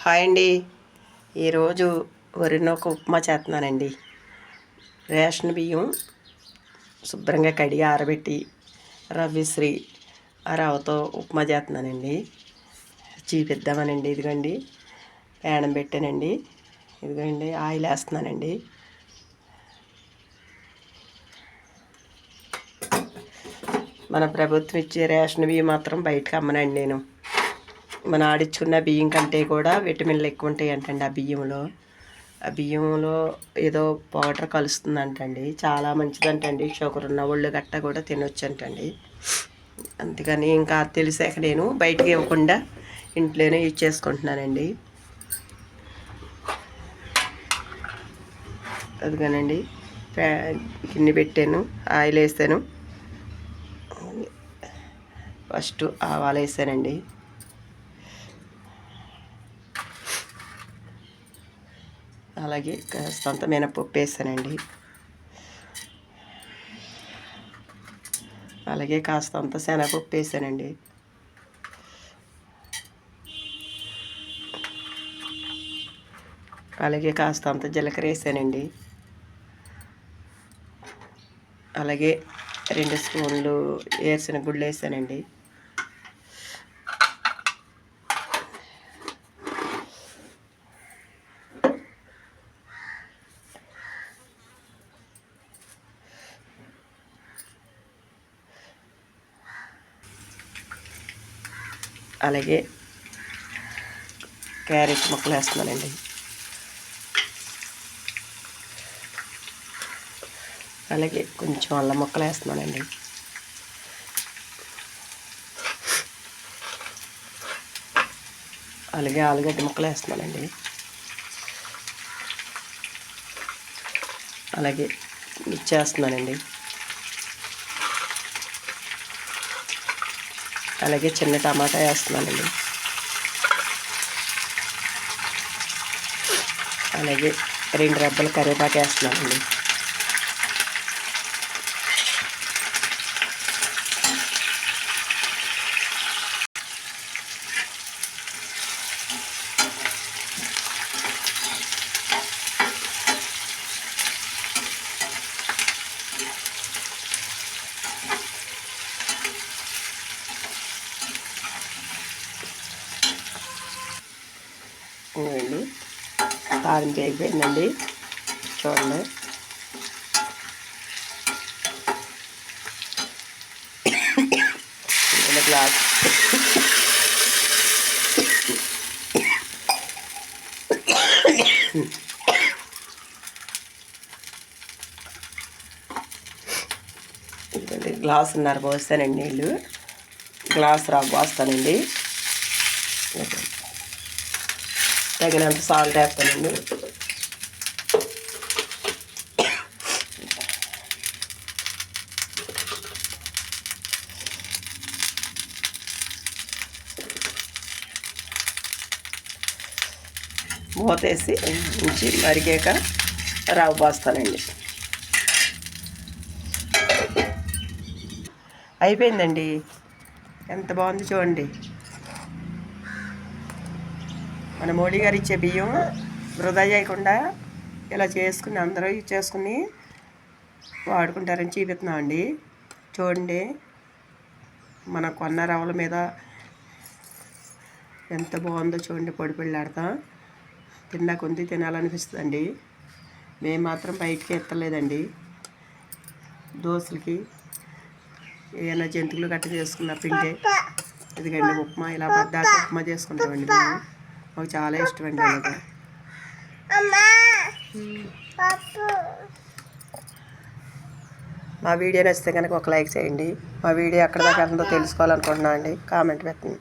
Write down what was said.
Hi అండి. ఈరోజు వరినొక ఉప్మా చేస్తున్నానండి. రేషన్ బియ్యం శుభ్రంగా కడిగి ఆరబెట్టి రవ్విశ్రీ ఆ రవ్వతో ఉప్మా చేస్తున్నానండి. చూపిద్దామనండి ఇదిగోండి. పేడం పెట్టానండి. ఇదిగోండి ఆయిల్ వేస్తున్నానండి. మన ప్రభుత్వం ఇచ్చే రేషన్ బియ్యం మాత్రం బయటకు అమ్మనండి నేను. మన ఆడించుకున్న బియ్యం కంటే కూడా విటమిన్లు ఎక్కువ ఉంటాయి అంటండి ఆ బియ్యంలో. ఆ బియ్యంలో ఏదో పౌడర్ కలుస్తుందంటండి. చాలా మంచిదంటండి. షుగర్ ఉన్న ఒళ్ళు గట్ట కూడా తినొచ్చు అంటండి అందుకని ఇంకా తెలిసాక నేను బయటికి ఇవ్వకుండా ఇంట్లోనే యూజ్ చేసుకుంటున్నానండి. అదిగానండి. గిన్నె పెట్టాను ఆయిల్ వేసాను ఫస్ట్ ఆవాలు వేసానండి అలాగే కాస్తంత మినపప్పు వేసానండి. అలాగే కాస్తంత శనగపప్పు వేసానండి. అలాగే కాస్తంత జీలకర్ర వేసానండి. అలాగే రెండు స్పూన్లు వేసిన గుళ్ళు వేసానండి. అలాగే క్యారెట్ ముక్కలు వేస్తున్నానండి. అలాగే కొంచెం అల్లం ముక్కలు వేస్తున్నానండి. అలాగే ఆలుగడ్డ ముక్కలు వేస్తున్నానండి. అలాగే ఇచ్చేస్తున్నానండి అలాగే చిన్న టమాటా వేస్తున్నానండి. అలాగే రెండు రెబ్బలు కరివేపాకు వేస్తున్నానండి. ఇవ్వండి కారం అయిపోయిందండి చూడండి. గ్లాస్. గ్లాస్ ఉన్నారు పోస్తానండి నీళ్ళు గ్లాస్ రా పోస్తానండి తగినంత సాల్ట్ వేస్తానండి మూతేసి ఉంచి మరిగాక రవ్వ పోస్తానండి. అయిపోయిందండి. ఎంత బాగుంది చూడండి. మన మోడీ గారు ఇచ్చే బియ్యం వృధా చేయకుండా ఇలా చేసుకుని అందరూ చేసుకుని వాడుకుంటారని చూపిస్తున్నాం అండి. చూడండి మన కొన్న రవ్వల మీద ఎంత బాగుందో చూడండి పొడి పిల్లాడతా తిన్నా కొంది తినాలనిపిస్తుందండి. మేము మాత్రం బయటికి ఎత్తలేదండి. దోశలకి ఏమైనా జంతువులు గట్ట చేసుకున్న పిండి. ఇదిగండి ఉప్మా ఇలా పద్దాక ఉప్మా చేసుకుంటామండి మేము. మాకు చాలా ఇష్టం అండి అలాగే మా వీడియో నచ్చితే కనుక ఒక లైక్ చేయండి. మా వీడియో ఎక్కడ దాకా తెలుసుకోవాలనుకుంటున్నాను అండి. కామెంట్ పెట్టండి.